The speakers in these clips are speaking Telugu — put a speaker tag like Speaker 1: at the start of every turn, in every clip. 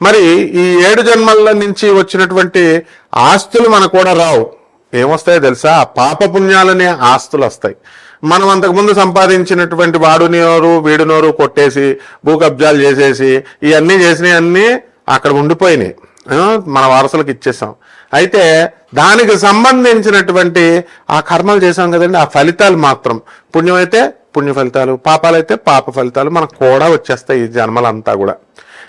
Speaker 1: మరి ఈ ఏడు జన్మల నుంచి వచ్చినటువంటి ఆస్తులు మనకు కూడా రావు. ఏమొస్తాయో తెలుసా? పాప పుణ్యాలనే ఆస్తులు వస్తాయి మనం అంతకుముందు సంపాదించినటువంటి వాడు నోరు వీడు నోరు కొట్టేసి భూ కబ్జాలు చేసేసి ఇవన్నీ చేసినవన్నీ అక్కడ ఉండిపోయినాయి. మన వారసులకు ఇచ్చేసాం. అయితే దానికి సంబంధించినటువంటి ఆ కర్మలు చేసాం కదండి. ఆ ఫలితాలు మాత్రం. పుణ్యం అయితే పుణ్య ఫలితాలు పాపాలైతే పాప ఫలితాలు మనకు కూడా వచ్చేస్తాయి ఈ జన్మలంతా కూడా.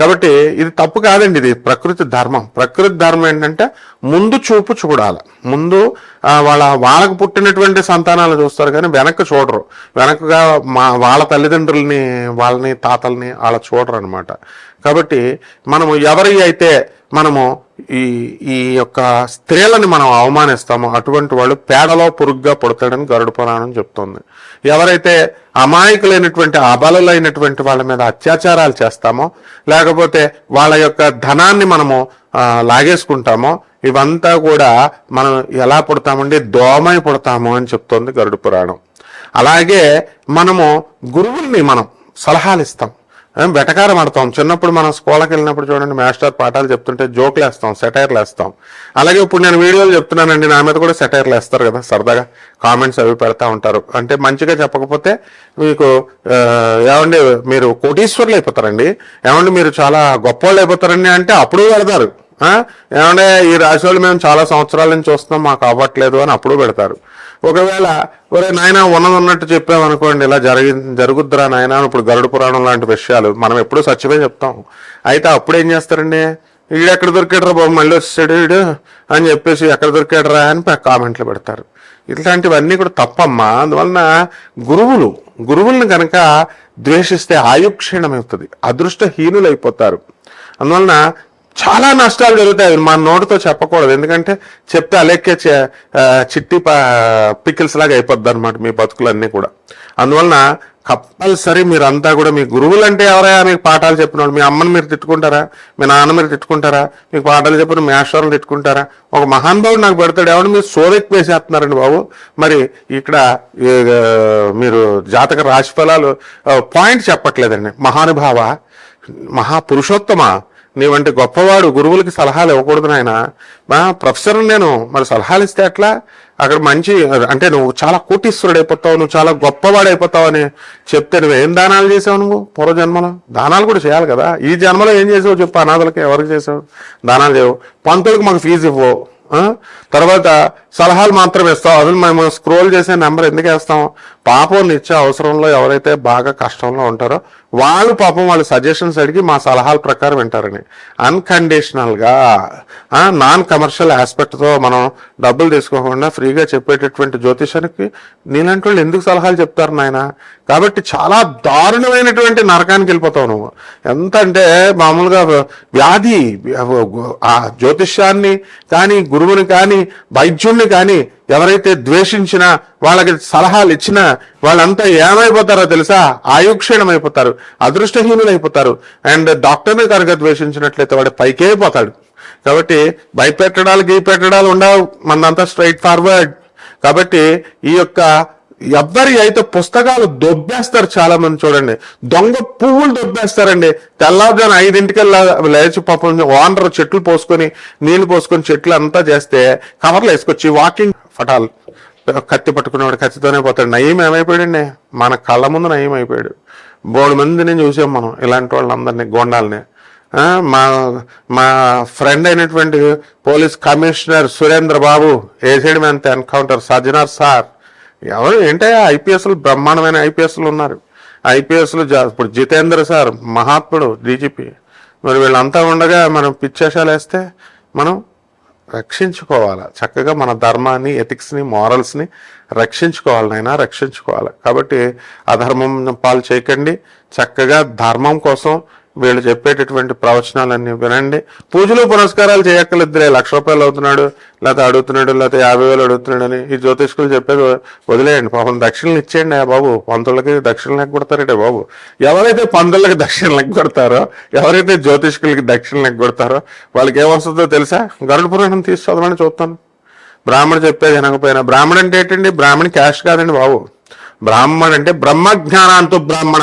Speaker 1: కాబట్టి ఇది తప్పు కాదండి ఇది ప్రకృతి ధర్మం. ప్రకృతి ధర్మం ఏంటంటే ముందు చూపు చూడాలి. ముందు వాళ్ళ వాళ్ళకు పుట్టినటువంటి సంతానాలు చూస్తారు కానీ వెనక్కి చూడరు. వెనకగా మా వాళ్ళ తల్లిదండ్రుల్ని వాళ్ళని తాతల్ని వాళ్ళ చూడరు అనమాట కాబట్టి మనము ఎవరి అయితే మనము ఈ ఈ యొక్క స్త్రీలని మనం అవమానిస్తామో అటువంటి వాళ్ళు పేడలో పురుగ్గా పుడతాడని గరుడు పురాణం చెప్తుంది. ఎవరైతే అమాయకులైనటువంటి అబలులైనటువంటి వాళ్ళ మీద అత్యాచారాలు చేస్తామో లేకపోతే వాళ్ళ యొక్క ధనాన్ని మనము లాగేసుకుంటామో ఇవంతా కూడా మనం ఎలా పుడతామండి? దోమై పుడతాము అని చెప్తోంది గరుడు పురాణం. అలాగే మనము గురువుల్ని మనం సలహాలు ఇస్తాం వెటకారం ఆడతాం. చిన్నప్పుడు మనం స్కూల్కి వెళ్ళినప్పుడు చూడండి మాస్టర్ పాఠాలు చెప్తుంటే జోక్లు వేస్తాం సెటైర్లు వేస్తాం. అలాగే ఇప్పుడు నేను వీడియోలు చెప్తున్నానండి నా మీద కూడా సెటైర్లు వేస్తారు కదా సరదాగా కామెంట్స్ అవి పెడతా ఉంటారు. అంటే మంచిగా చెప్పకపోతే మీకు ఏమండి మీరు కోటీశ్వర్లు అయిపోతారండి. ఏమండి మీరు చాలా గొప్పవాళ్ళు అయిపోతారండి అంటే అప్పుడు పెడతారు. ఏమంటే ఈ రాశి వాళ్ళు మేము చాలా సంవత్సరాల నుంచి చూస్తున్నాం మాకు అవ్వట్లేదు అని అప్పుడు పెడతారు. ఒకవేళ ఒరే నాయన ఉన్నది ఉన్నట్టు చెప్పామనుకోండి ఇలా జరిగి జరుగుద్దురా నాయన ఇప్పుడు గరుడు పురాణం లాంటి విషయాలు మనం ఎప్పుడూ సత్యమే చెప్తాం. అయితే అప్పుడు ఏం చేస్తారండి? వీడు ఎక్కడ దొరికాడరా బాబు మళ్ళీ వచ్చాడు వీడు అని చెప్పేసి ఎక్కడ దొరికాడరా అని కామెంట్లు పెడతారు. ఇట్లాంటివన్నీ కూడా తప్పమ్మా. అందువలన గురువులు గురువులను కనుక ద్వేషిస్తే ఆయుక్షీణమవుతుంది అదృష్టహీనులు అయిపోతారు అందువలన చాలా నష్టాలు జరుగుతాయి. అవి మన నోటితో చెప్పకూడదు. ఎందుకంటే చెప్తే అలెక్కే చే- చిట్టి పికిల్స్ లాగా అయిపోద్ది అనమాట మీ బతుకులన్నీ కూడా. అందువలన కంపల్సరీ మీరంతా కూడా మీ గురువులు అంటే ఎవరైనా మీకు పాఠాలు చెప్పిన వాళ్ళు మీ అమ్మని మీరు తిట్టుకుంటారా? మీ నాన్న మీరు తిట్టుకుంటారా? మీకు పాఠాలు చెప్పిన మీ ఆశ్వరం తిట్టుకుంటారా? ఒక మహానుభావుడు నాకు పెడతాడు. ఎవరు మీరు సోరెక్ వేసేస్తున్నారండి బాబు. మరి ఇక్కడ మీరు జాతక రాశి ఫలాలు పాయింట్ చెప్పట్లేదండి. మహానుభావ మహాపురుషోత్తమ నీ వంటి గొప్పవాడు గురువులకి సలహాలు ఇవ్వకూడదు నాయన. మా ప్రొఫెసర్ నేను మరి సలహాలు ఇస్తే ఎట్లా? అక్కడ మంచి అంటే నువ్వు చాలా కోటీశ్వరుడు అయిపోతావు నువ్వు చాలా గొప్పవాడు అయిపోతావు అని చెప్తే నువ్వు ఏం దానాలు చేసావు నువ్వు పూర్వజన్మలో? దానాలు కూడా చేయాలి కదా. ఈ జన్మలో ఏం చేసావు చెప్పు అనాథలకి ఎవరికి చేసావు? దానాలు చేయవు పంతులకు మాకు ఫీజు ఇవ్వవు తర్వాత సలహాలు మాత్రం ఇస్తాం అసలు మేము స్క్రోల్ చేసే నెంబర్ ఎందుకు వేస్తాం? పాపం నిత్య అవసరంలో ఎవరైతే బాగా కష్టంలో ఉంటారో వాళ్ళు పాపం వాళ్ళ సజెషన్స్ అడిగి మా సలహాల ప్రకారం వింటారని. అన్కండిషనల్గా నాన్ కమర్షియల్ ఆస్పెక్ట్తో మనం డబ్బులు తీసుకోకుండా ఫ్రీగా చెప్పేటటువంటి జ్యోతిషానికి నీలాంటి వాళ్ళు ఎందుకు సలహాలు చెప్తారు నాయన? కాబట్టి చాలా దారుణమైనటువంటి నరకానికి వెళ్ళిపోతావు నువ్వు. ఎంత అంటే మామూలుగా వ్యాధి ఆ జ్యోతిష్యాన్ని కానీ గురువుని కానీ వైద్యుణ్ణి కానీ ఎవరైతే ద్వేషించినా వాళ్ళకి సలహాలు ఇచ్చినా వాళ్ళంతా ఏమైపోతారో తెలుసా? ఆయుక్షీణమైపోతారు అదృష్టహీనులైపోతారు. అదృష్టహీనులు అయిపోతారు అండ్ డాక్టర్ని కనుక ద్వేషించినట్లయితే వాడు పైకే పోతాడు కాబట్టి భయపెట్టడాలు గీ పెట్టడాలు ఉండవు. మనంతా స్ట్రైట్ ఫార్వర్డ్. కాబట్టి ఈ యొక్క ఎవరి అయితే పుస్తకాలు దొబ్బేస్తారు చాలా మంది చూడండి. దొంగ పువ్వులు దొబ్బేస్తారండి. తెల్లారుజాను ఐదింటికల్లా లేచి పాపం ఓనర్ చెట్లు పోసుకొని నీళ్ళు పోసుకొని చెట్లు అంతా చేస్తే కవర్లు వేసుకొచ్చి వాకింగ్ ఫటాల్ కత్తి పట్టుకునేవాడు కత్తితోనే పోతాడు. నయం ఏమైపోయాడండి? మన కళ్ళ ముందు నయం అయిపోయాడు. బోడు మందిని చూసాం మనం ఇలాంటి వాళ్ళందరినీ గోండాలని. మా మా ఫ్రెండ్ అయినటువంటి police commissioner Surendra Babu acid man encounter? Sajjanar sir. ఎవరు ఏంటో ఐపీఎస్లు బ్రహ్మాండమైన ఐపీఎస్లు ఉన్నారు. ఐపీఎస్లు ఇప్పుడు జితేంద్ర సార్ మహాత్ముడు డీజీపీ. మరి వీళ్ళంతా ఉండగా మనం పిచ్చేషాలు వేస్తే మనం రక్షించుకోవాలి? చక్కగా మన ధర్మాన్ని ఎథిక్స్ని మారల్స్ని రక్షించుకోవాలి రక్షించుకోవాలి. కాబట్టి అధర్మం పాలు చేయకండి. చక్కగా ధర్మం కోసం వీళ్ళు చెప్పేటటువంటి ప్రవచనాలన్నీ వినండి. పూజలు పునస్కారాలు చేయక్కర్లేదురే లక్ష రూపాయలు అవుతున్నాడు లేకపోతే అడుగుతున్నాడు లేకపోతే యాభై వేలు అడుగుతున్నాడు అని ఈ జ్యోతిష్కులు చెప్పేది వదిలేయండి. పాపం దక్షిణలు ఇచ్చేయండి ఆ బాబు. పంతులకి దక్షిణలు లెక్క బాబు. ఎవరైతే పంతులకి దక్షిణ లెక్క కొడతారో ఎవరైతే జ్యోతిష్కులకి దక్షిణ లెక్క కొడతారో వాళ్ళకి ఏమొస్తుందో తెలుసా? గరుడ పురాణం తీసి చదవమని చూస్తాను. బ్రాహ్మణ చెప్పేది వినకపోయినా బ్రాహ్మణ అంటే ఏంటండి? బ్రాహ్మణ క్యాష్ కాదండి బాబు. బ్రాహ్మణ అంటే బ్రహ్మజ్ఞానాంతు బ్రాహ్మణ.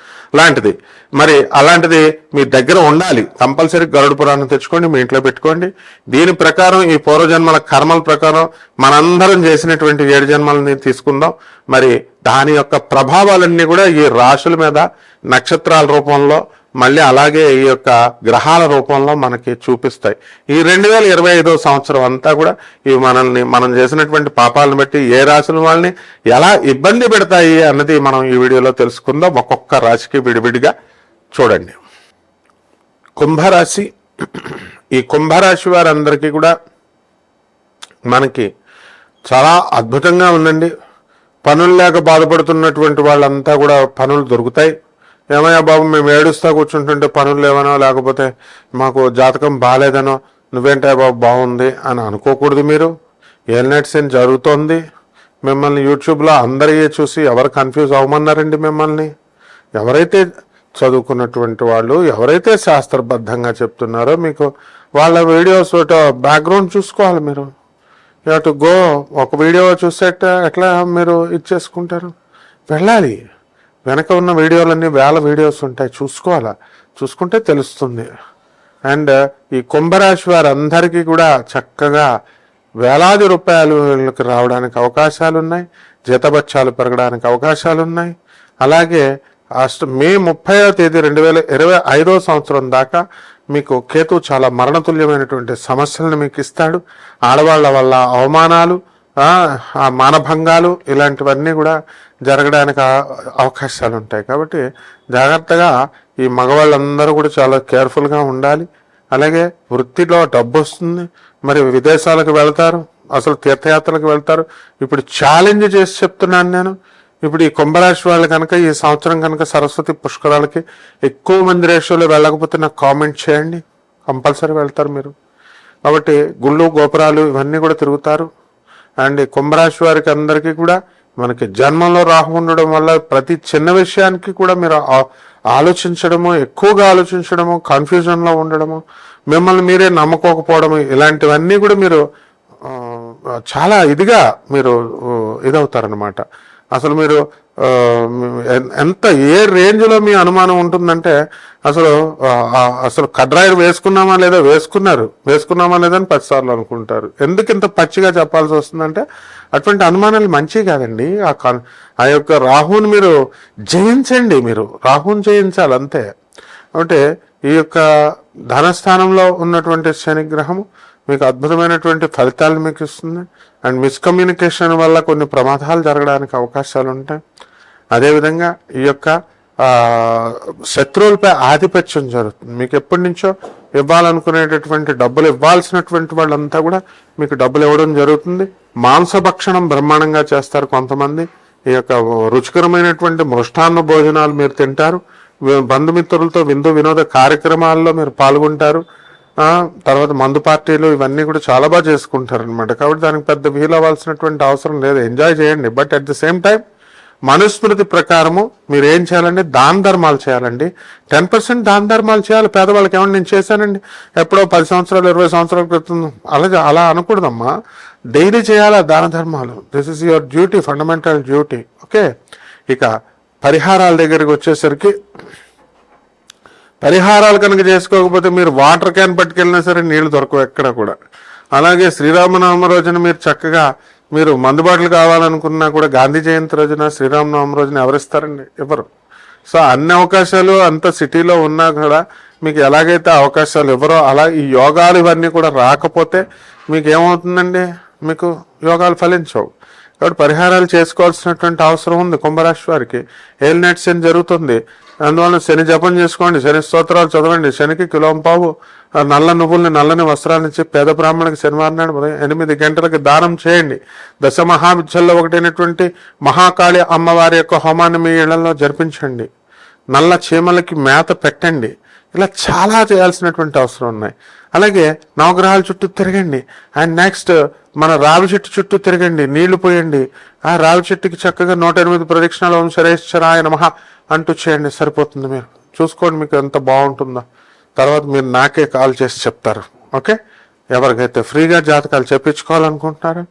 Speaker 1: లాంటిది. మరి అలాంటిది మీ దగ్గర ఉండాలి. కంపల్సరీ గరుడు పురాణం తెచ్చుకోండి మీ ఇంట్లో పెట్టుకోండి. దీని ప్రకారం ఈ పూర్వజన్మల కర్మల ప్రకారం మనందరం చేసినటువంటి ఏడు జన్మలని తీసుకుందాం. మరి దాని యొక్క ప్రభావాలన్నీ కూడా ఈ రాశుల మీద నక్షత్రాల రూపంలో మళ్ళీ అలాగే ఈ యొక్క గ్రహాల రూపంలో మనకి చూపిస్తాయి. ఈ రెండు వేల ఇరవై ఐదో సంవత్సరం అంతా కూడా ఇవి మనల్ని మనం చేసినటువంటి పాపాలను బట్టి ఏ రాశుల వాళ్ళని ఎలా ఇబ్బంది పెడతాయి అన్నది మనం ఈ వీడియోలో తెలుసుకుందాం. ఒక్కొక్క రాశికి విడివిడిగా చూడండి. కుంభరాశి ఈ కుంభరాశి వారందరికీ కూడా మనకి చాలా అద్భుతంగా ఉందండి. పనులు లేక బాధపడుతున్నటువంటి వాళ్ళంతా కూడా పనులు దొరుకుతాయి. ఏమయ్యా బాబు మేము ఏడుస్తా కూర్చుంటుంటే పనులు లేవనో లేకపోతే మాకు జాతకం బాగాలేదనో నువ్వేంటా బాబు బాగుంది అని అనుకోకూడదు మీరు. ఏల్నెట్స్ జరుగుతోంది. మిమ్మల్ని యూట్యూబ్లో అందరి చూసి ఎవరు కన్ఫ్యూజ్ అవ్వమన్నారండి మిమ్మల్ని? ఎవరైతే చదువుకున్నటువంటి వాళ్ళు ఎవరైతే శాస్త్రబద్ధంగా చెప్తున్నారో మీకు వాళ్ళ వీడియోస్ బ్యాక్గ్రౌండ్ చూసుకోవాలి మీరు. టు గో ఒక వీడియో చూసేట ఎట్లా మీరు ఇచ్చేసుకుంటారు వెళ్ళాలి. వెనక ఉన్న వీడియోలన్నీ వేల వీడియోస్ ఉంటాయి. చూసుకోవాలా? చూసుకుంటే తెలుస్తుంది. అండ్ ఈ కుంభరాశి వారందరికీ కూడా చక్కగా వేలాది రూపాయలు రావడానికి అవకాశాలు ఉన్నాయి జీతభత్యాలు పెరగడానికి అవకాశాలు ఉన్నాయి అలాగే అష్ట మే ముప్పైవ తేదీ రెండు వేల ఇరవై ఐదో సంవత్సరం దాకా మీకు కేతు చాలా మరణతుల్యమైనటువంటి సమస్యలను మీకు ఇస్తాడు. ఆడవాళ్ళ వల్ల అవమానాలు ఆ మానభంగాలు ఇలాంటివన్నీ కూడా జరగడానికి అవకాశాలు ఉంటాయి కాబట్టి జాగ్రత్తగా ఈ మగవాళ్ళందరూ కూడా చాలా కేర్ఫుల్గా ఉండాలి. అలాగే వృత్తిలో డబ్బు వస్తుంది మరి విదేశాలకు వెళ్తారు. అసలు తీర్థయాత్రలకు వెళ్తారు. ఇప్పుడు ఛాలెంజ్ చేసి చెప్తున్నాను నేను. ఇప్పుడు ఈ కుంభరాశి వాళ్ళు కనుక ఈ సంవత్సరం కనుక సరస్వతి పుష్కరాలకి ఎక్కువ మంది రేషియోలో వెళ్ళకపోతే నాకు కామెంట్ చేయండి. కంపల్సరీ వెళ్తారు మీరు. కాబట్టి గుళ్ళు గోపురాలు ఇవన్నీ కూడా తిరుగుతారు. అండ్ కుంభరాశి వారికి అందరికీ కూడా మనకి జన్మంలో రాహు ఉండడం వల్ల ప్రతి చిన్న విషయానికి కూడా మీరు ఆలోచించడము ఎక్కువగా ఆలోచించడము కన్ఫ్యూజన్లో ఉండడము మిమ్మల్ని మీరే నమ్మకోకపోవడము ఇలాంటివన్నీ కూడా మీరు చాలా ఇదిగా మీరు ఇదవుతారనమాట అసలు మీరు ఎంత ఏ రేంజ్లో మీ అనుమానం ఉంటుందంటే అసలు అసలు కడ్రాయిలు వేసుకున్నామా లేదా వేసుకున్నారు వేసుకున్నామా లేదా అని పదిసార్లు అనుకుంటారు. ఎందుకు ఇంత పచ్చిగా చెప్పాల్సి వస్తుందంటే అటువంటి అనుమానాలు మంచివి కాదండి. ఆ ఆ యొక్క రాహుని మీరు జయించండి మీరు. రాహుని జయించాలి అంతే. అంటే ఈ యొక్క ధనస్థానంలో ఉన్నటువంటి శనిగ్రహము మీకు అద్భుతమైనటువంటి ఫలితాలు మీకు ఇస్తుంది. అండ్ మిస్కమ్యూనికేషన్ వల్ల కొన్ని ప్రమాదాలు జరగడానికి అవకాశాలు ఉంటాయి. అదేవిధంగా ఈ యొక్క శత్రువులపై ఆధిపత్యం జరుగుతుంది. మీకు ఎప్పటి నుంచో ఇవ్వాలనుకునేటటువంటి డబ్బులు ఇవ్వాల్సినటువంటి వాళ్ళంతా కూడా మీకు డబ్బులు ఇవ్వడం జరుగుతుంది. మాంసభక్షణం బ్రహ్మాండంగా చేస్తారు కొంతమంది. ఈ యొక్క రుచికరమైనటువంటి మృష్టాన్న భోజనాలు మీరు తింటారు. బంధుమిత్రులతో విందు వినోద కార్యక్రమాల్లో మీరు పాల్గొంటారు. తర్వాత మందు పార్టీలు ఇవన్నీ కూడా చాలా బాగా చేసుకుంటారు అనమాట కాబట్టి దానికి పెద్ద ఫీల్ అవ్వాల్సినటువంటి అవసరం లేదు. ఎంజాయ్ చేయండి. But at the same time Manusmriti ప్రకారము మీరు ఏం చేయాలండి? దాన ధర్మాలు చేయాలండి. టెన్ పర్సెంట్ దాన ధర్మాలు చేయాలి. పేదవాళ్ళకి ఏమన్నా నేను చేశానండి? ఎప్పుడో పది సంవత్సరాలు ఇరవై సంవత్సరాల క్రితం అలా అలా అనకూడదమ్మా. డైలీ చేయాలి దాన ధర్మాలు? This is your duty fundamental duty okay ఇక పరిహారాల దగ్గరికి వచ్చేసరికి పరిహారాలు కనుక చేసుకోకపోతే మీరు వాటర్ క్యాన్ పట్టుకెళ్ళినా సరే నీళ్ళు దొరకవు ఎక్కడ కూడా. అలాగే శ్రీరామనవమి రోజున మీరు చక్కగా మీరు మందుబాట్లు కావాలనుకున్నా కూడా గాంధీ జయంతి రోజున శ్రీరామనవమి రోజున ఎవరిస్తారండి? ఎవరు? సో అన్ని అవకాశాలు అంత సిటీలో ఉన్నా కూడా మీకు ఎలాగైతే అవకాశాలు ఎవరో అలా ఈ యోగాలు ఇవన్నీ కూడా రాకపోతే మీకు ఏమవుతుందండి మీకు యోగాలు ఫలించవు. కాబట్టి పరిహారాలు చేసుకోవాల్సినటువంటి అవసరం ఉంది కుంభరాశి వారికి. నెట్స్ శని జరుగుతుంది? అందువల్ల శని జపం చేసుకోండి శని స్తోత్రాలు చదవండి. శనికి కిలోంపావు నల్ల నువ్వుల్ని నల్లని వస్త్రాలను పేద బ్రాహ్మణికి శనివారం నాడు ఉదయం ఎనిమిది గంటలకు దానం చేయండి. దశ మహావిద్యల్లో ఒకటైనటువంటి మహాకాళి అమ్మవారి యొక్క హోమాన్ని మీ ఇళ్ళలో జరిపించండి. నల్ల చీమలకి మేత పెట్టండి. ఇలా చాలా చేయాల్సినటువంటి అవసరం ఉన్నాయి. అలాగే నవగ్రహాల చుట్టూ తిరగండి. అండ్ నెక్స్ట్ మన రావి చెట్టు చుట్టూ తిరగండి. నీళ్ళు పోయండి. ఆ రావి చెట్టుకి చక్కగా నూట ఎనిమిది ప్రదక్షిణాలు ఓం శరేశ్వరాయ నమః. అంటూ చేయండి సరిపోతుంది మీరు. చూసుకోండి మీకు ఎంత బాగుంటుందో. తర్వాత మీరు నాకే కాల్ చేసి చెప్తారు. ఓకే? ఎవరికైతే ఫ్రీగా జాతకాలు చెప్పించుకోవాలనుకుంటున్నారో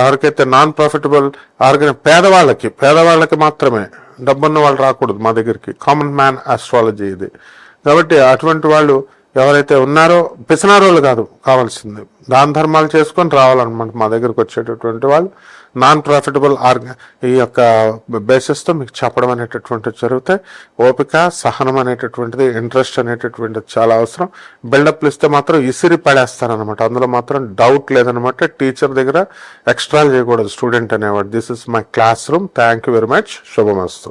Speaker 1: ఎవరికైతే నాన్ ప్రాఫిటబుల్ ఆర్గనై పేదవాళ్ళకి పేదవాళ్ళకి మాత్రమే డబ్బున్న వాళ్ళు రాకూడదు మా దగ్గరికి. కామన్ మ్యాన్ ఆస్ట్రాలజీ ఇది. కాబట్టి అటువంటి వాళ్ళు ఎవరైతే ఉన్నారో పిసనారోళ్ళు కాదు కావాల్సింది. దాన ధర్మాలు చేసుకొని రావాలన్నమాట మా దగ్గరకు వచ్చేటటువంటి వాళ్ళు. నాన్ ప్రాఫిటబుల్ ఆర్గ ఈ యొక్క బేసిస్తో మీకు చెప్పడం అనేటటువంటిది జరుగుతాయి ఓపిక సహనం అనేటటువంటిది ఇంట్రెస్ట్ అనేటటువంటిది చాలా అవసరం. బిల్డప్లు ఇస్తే మాత్రం ఇసిరి పడేస్తారనమాట అందులో మాత్రం డౌట్ లేదనమాట టీచర్ దగ్గర ఎక్స్ట్రా చేయకూడదు. స్టూడెంట్ అనేవాడు. This is my class room thank you very much Subhamastu.